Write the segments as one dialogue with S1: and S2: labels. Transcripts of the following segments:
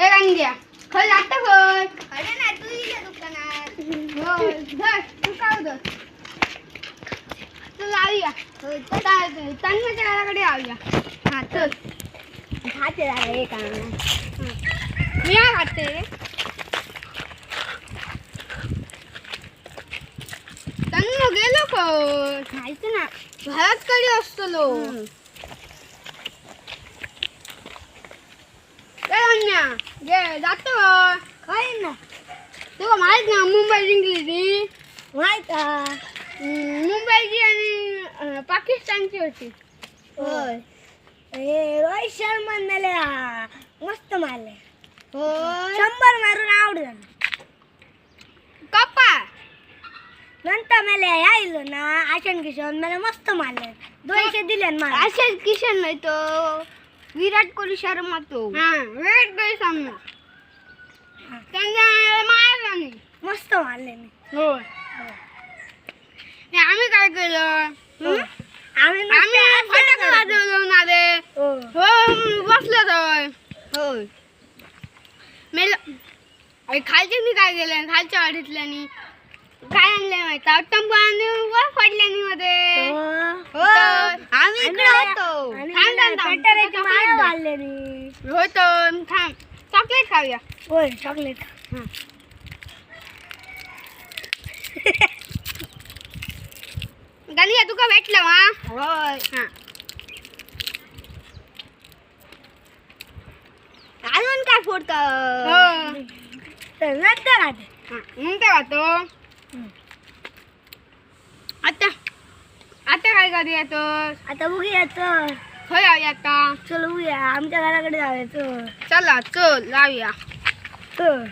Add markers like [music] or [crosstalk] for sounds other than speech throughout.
S1: हे गांग्या खय लागतं खय अरे नाही तू इथे दुकानात. हो धर तू काय धर? चल लावूया तन्मयच्या घराकडे लावूया हा चल. खाते हे का मी काय खाते तन्म गेलो खय खायचं ना. घरात कधी असतो लो? ए अन्या गे जातो काय ना तुला माहीत ना मुंबई जिंकली ती
S2: माहीत
S1: मुंबईची आणि पाकिस्तानची होती
S2: होय हे रोहित शर्मा मेले मस्त मारले
S1: होय
S2: शंभर मारून आवडलं
S1: कप्पा
S2: नंतर मेले यायलो ना आशन किशन मला मस्त मारले दोनशे दिले ना मला
S1: असेच किशन नाही तो विराट कोहली शर्मा तो हा विराट
S2: मी
S1: होय आम्ही काय केलं हम्म?
S2: आम्ही
S1: आम्ही फटाके वाजवलो ना रे
S2: हो
S1: हो बसलो तर होय मेल अरे खालच्यानी काय केलं खालच्या वाडीतल्यानी काय आणलं माहिती टंबू आणून वर पडल्यानी मध्ये हो आम्ही इकडे होतो थांब, थांब, थांब.
S2: पेटाराची
S1: चॉकलेट
S2: माळ
S1: दे.
S2: मारले मी
S1: होतो थांब चॉकलेट खाऊया
S2: होय चॉकलेट [laughs]
S1: गालिया तुका भेटलं वा? होय. हा. अजून काय फोडत?
S2: तर नंतर आता
S1: आता आता काय करूया तर
S2: आता बघूया तर
S1: खय लावूया आता.
S2: चल बघूया आमच्या घराकडे जाऊया तर
S1: चला चल लावूया.
S2: तर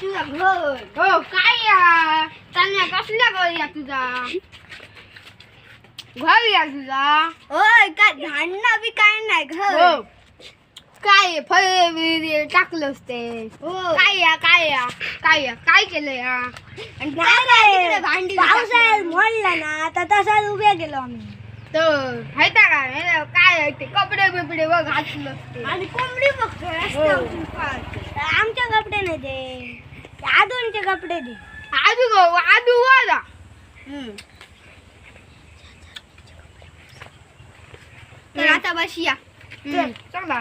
S1: तुझा घर हो काय या चालण्या कसल्या घर या तुझा घर या तुझा
S2: होय काय झाडणं बी काय नाही घर
S1: हो काय फळ बिळ टाकलं असते
S2: हो
S1: काय या काय या काय या काय केलं या आणि
S2: रे,
S1: भांडी
S2: पावसाळ्यात मोडला ना तर तसाच उभे गेलो आम्ही
S1: तर माहिती काय काय ते कपडे बिपडे व घातलं असते
S2: आणि कोंबडी बघतो
S1: हो.
S2: आमचे कपडे नाही ते ಆದುಂಟೆ
S1: ಕಪ್ಪಡೆದಿ ಅದು ಅದು ಹೋದ ಹ್ಞೂ ರಾತ ಬಶಿಯ ಹ್ಞೂ ಚಾಂಗ್ಲಾ